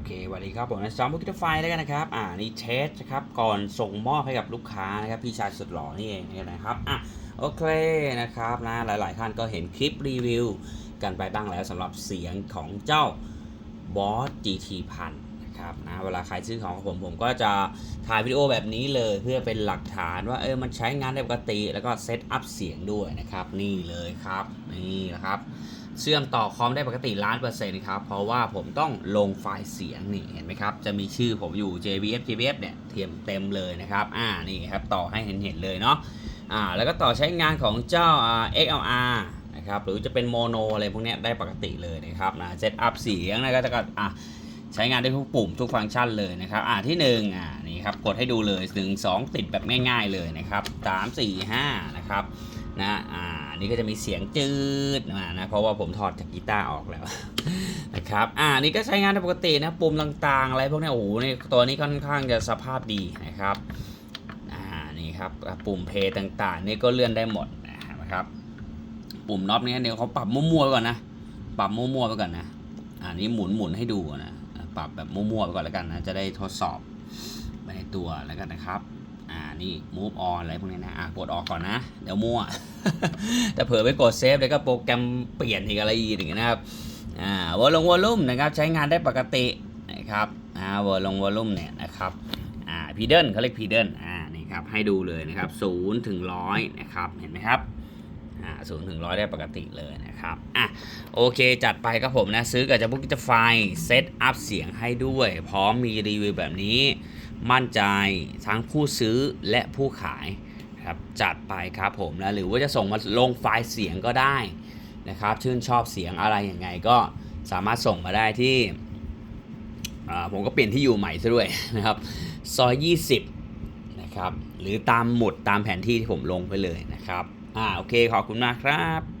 อเคสวัสดีครับผมนะจอมบุกิทไฟแล้วกันนะครับ อ่า นี่เทสนะครับ ก่อนส่งมอบให้กับลูกค้านะครับ พี่ชายสุดหล่อนี่เองนะครับ อะ โอเคนะครับนะ หลาย ๆ ท่านก็เห็นคลิปรีวิว กันไปบ้างแล้วสำหรับเสียงของเจ้าบอส GT พัน นะครับนะเวลาใครซื้อของผมผมก็จะถ่ายวิดีโอแบบนี้เลย เพื่อเป็นหลักฐานว่าเออมันใช้งานได้ปกติ แล้วก็เซตอัพเสียงด้วยนะครับนี่เลยครับนี่นะครับเชื่อมต่อคอมได้ปกติล้านเปอร์เซ็นต์ครับ เพราะว่าผมต้องลงไฟล์เสียงนี่เห็นไหมครับ จะมีชื่อผมอยู่ JBF JBF เนี่ยเทียมเต็มเลยนะครับ อ่า นี่ครับ ต่อให้เห็นเห็นเลยเนาะ อ่า แล้วก็ต่อใช้งานของเจ้า XLR นะครับ หรือจะเป็นโมโนอะไรพวกนี้ได้ปกติเลยนะครับนะเซตอัพเสียงนะก็จะก็อะ ใช้งานได้ทุกปุ่มทุกฟังก์ชันเลยนะครับอ่าที่หนึ่งอ่านี่ครับกดให้ดูเลย 1 2 ติดแบบง่าย ๆเลยนะครับ3 4 5นะครับนะอ่านี่ก็จะมีเสียงจืดมานะเพราะว่าผมถอดจากกีตาร์ออกแล้วนะครับอ่านี่ก็ใช้งานได้ปกตินะปุ่มต่างๆ อะไรพวกนี้โอ้โหนี่ตัวนี้ค่อนข้างจะสภาพดีนะครับอ่านี่ครับปุ่มเพย์ต่างๆ นี่ก็เลื่อนได้หมดนะครับปุ่มน็อตนี่ยเดี๋ยวเขาปรับมั่วๆก่อนนะปรับมั่วๆไปก่อนนะอ่านี่หมุนหมุนๆให้ดูนะ ปรับแบบมั่วๆไปก่อนแล้วกันนะ จะได้ทดสอบไปในตัวแล้วกันนะครับ อ่า นี่ move on อะไรพวกนี้นะ อะกดออกก่อนนะ เดี๋ยวมั่ว แต่เผลอไปกดเซฟเดี๋ยวก็โปรแกรมเปลี่ยนอีกอะไรอีกอย่างเงี้ยนะครับ อ่าวอลลงวอลลุ่มนะครับใช้งานได้ปกตินะครับ อ่าวอลลงวอลลุ่มเนี่ยนะครับ อ่าพีเดิลเขาเรียกพีเดิลอ่า นี่ครับ ให้ดูเลยนะครับศูนย์ถึงร้อยนะครับ เห็นไหมครับ ศูนย์ถึงร้อยได้ปกติเลยนะครับ อะ โอเคจัดไปครับผมนะ ซื้อกับจะพุกจะไฟเซตอัพเสียงให้ด้วย พร้อมมีรีวิวแบบนี้ มั่นใจทั้งผู้ซื้อและผู้ขายครับจัดไปครับผมนะ หรือว่าจะส่งมาลงไฟล์เสียงก็ได้นะครับ ชื่นชอบเสียงอะไรยังไงก็สามารถส่งมาได้ที่อ่าผมก็เปลี่ยนที่อยู่ใหม่ซะด้วยนะครับ ซอย 20 นะครับ หรือตามหมุดตามแผนที่ที่ผมลงไปเลยนะครับ อ่าโอเคขอบคุณมากครับ